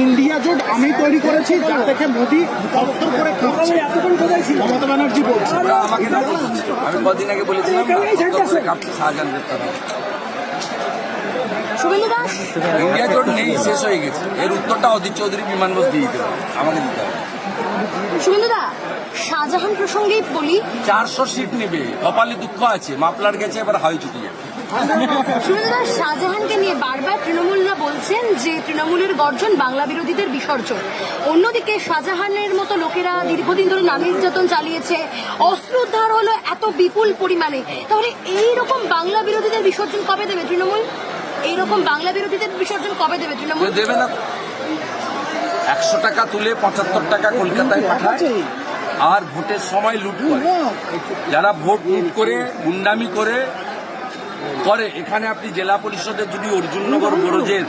India জোট আমি তৈরি করেছি যার থেকে মোদি দপ্তর করে খাচ্ছে। মমতা ব্যানার্জি বলছে। আমাকে না বলছে। আমি কদিন আগে বলেছিলাম শাহজাহান গ্রেপ্তার শুভেন্দু দাস? ইন্ডিয়া জোট নেই শেষ হয়ে গেছে। এর উত্তরটা অদিত চৌধুরী বিমান বোস দিয়ে দিতে হবে। আমাকে দিতে হবে। শুভেন্দু দা শাহজাহান প্রসঙ্গেই বলি চারশো সিট নেবে। কপালে দুঃখ আছে। মাপলার গেছে এবার হাই চুটি যাবে। দাস শাহজাহানকে নিয়ে বারবার তৃণমূলরা বলছেন যে তৃণমূলের গর্জন বাংলা বিরোধীদের বিসর্জন। অন্যদিকে শাহজাহানের মতো লোকেরা দীর্ঘদিন ধরে নারী নির্যাতন চালিয়েছে, অস্ত্র উদ্ধার হলো এত বিপুল পরিমাণে। তাহলে এই রকম বাংলা বিরোধীদের বিসর্জন কবে দেবে তৃণমূল? এইরকম বাংলা বিরোধীদের বিসর্জন কবে দেবে তৃণমূল? দেবে না। একশো টাকা তুলে পঁচাত্তর টাকা কলকাতায় পাঠায়। আর ভোটের সময় লুট করে। যারা ভোট লুট করে, গুন্ডামি করে করে। এখানে আপনি জেলা পরিষদের যদি অর্জুননগর বড়জের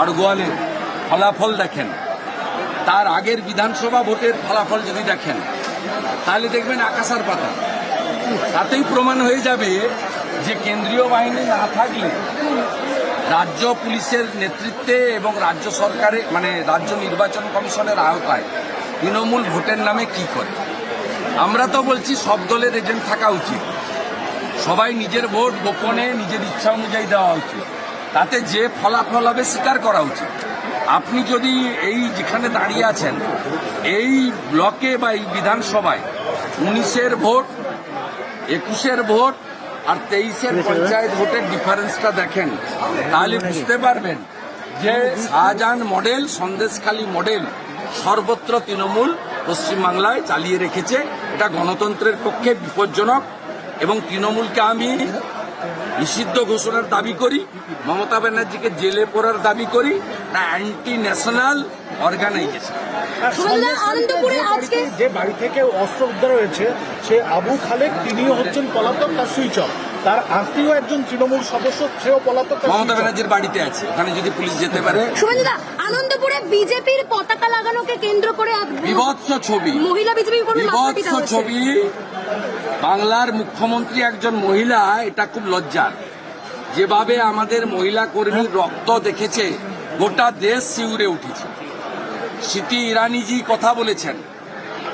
আড়গোয়ালের ফলাফল দেখেন, তার আগের বিধানসভা ভোটের ফলাফল যদি দেখেন, তাহলে দেখবেন আকাশার পাতা। তাতেই প্রমাণ হয়ে যাবে যে কেন্দ্রীয় বাহিনী না থাকলে রাজ্য পুলিশের নেতৃত্বে এবং রাজ্য সরকারে মানে রাজ্য নির্বাচন কমিশনের আওতায় তৃণমূল ভোটের নামে কি করে? আমরা তো বলছি সব দলের এজেন্ট থাকা উচিত। সবাই নিজের ভোট গোপনে নিজের ইচ্ছা অনুযায়ী দেওয়া উচিত। তাতে যে ফলাফল হবে স্বীকার করা উচিত। আপনি যদি এই যেখানে দাঁড়িয়ে আছেন এই ব্লকে বা এই বিধানসভায় উনিশের ভোট একুশের ভোট আর তেইশের পঞ্চায়েত ভোটের ডিফারেন্সটা দেখেন তাহলে বুঝতে পারবেন যে শাহজাহান মডেল সন্দেশখালী মডেল সর্বত্র তৃণমূল পশ্চিমবাংলায় চালিয়ে রেখেছে। এটা গণতন্ত্রের পক্ষে বিপজ্জনক। এবং তৃণমূলকে আমি নিষিদ্ধ ঘোষণার দাবি করি মমতা ব্যানার্জিকে জেলে পড়ার দাবি করি না অ্যান্টি ন্যাশনাল অর্গানাইজেশন যে বাড়ি থেকে অস্ত্র উদ্ধার হয়েছে সে আবু খালেদ তিনিও হচ্ছেন পলাতক তার সুইচ অফ। তার আত্মীয় একজন তৃণমূল সদস্য সেও পলাতক মমতা ব্যানার্জির বাড়িতে আছে ওখানে যদি পুলিশ যেতে পারে। আনন্দপুরে বিজেপির পতাকা লাগানোকে কেন্দ্র করে বিভৎস ছবি। মহিলা বিজেপি বিভৎস ছবি। বাংলার মুখ্যমন্ত্রী একজন মহিলা, এটা খুব লজ্জার। যেভাবে আমাদের মহিলা কর্মীর রক্ত দেখেছে, গোটা দেশ শিউরে উঠেছে। স্মৃতি ইরানিজি কথা বলেছেন।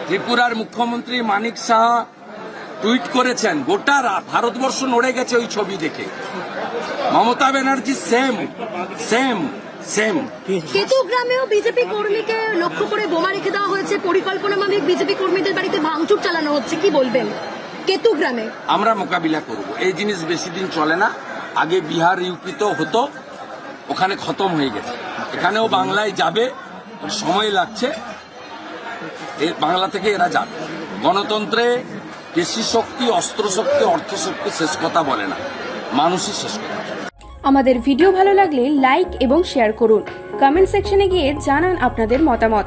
ত্রিপুরার মুখ্যমন্ত্রী মানিক সাহা টুইট করেছেন, গোটা ভারতবর্ষ নড়ে গেছে ওই ছবি দেখে। Mamata Banerjee same same same Ketu গ্রামেও বিজেপি কর্মীকে লক্ষ্য করে বোমা রেখে দেওয়া হয়েছে। পরিকল্পনা মাফিক বিজেপি কর্মীদের বাড়িতে ভাঙচুর চালানো হচ্ছে, কি বলবেন? কেতু গ্রামে? আমরা মোকাবিলা করব। এই জিনিস বেশি দিন চলে না। আগে বিহার ইউপি তো হতো ওখানে খতম হয়ে গেছে। এখানেও বাংলায় যাবে সময় লাগছে। বাংলা থেকে এরা যাবে। গণতন্ত্রে পেশি শক্তি অস্ত্র শক্তি অর্থ শক্তি শেষ কথা বলে না। মানুষই শেষ কথা। আমাদের ভিডিও ভালো লাগলে লাইক এবং শেয়ার করুন। কমেন্ট সেকশনে গিয়ে জানান আপনাদের মতামত।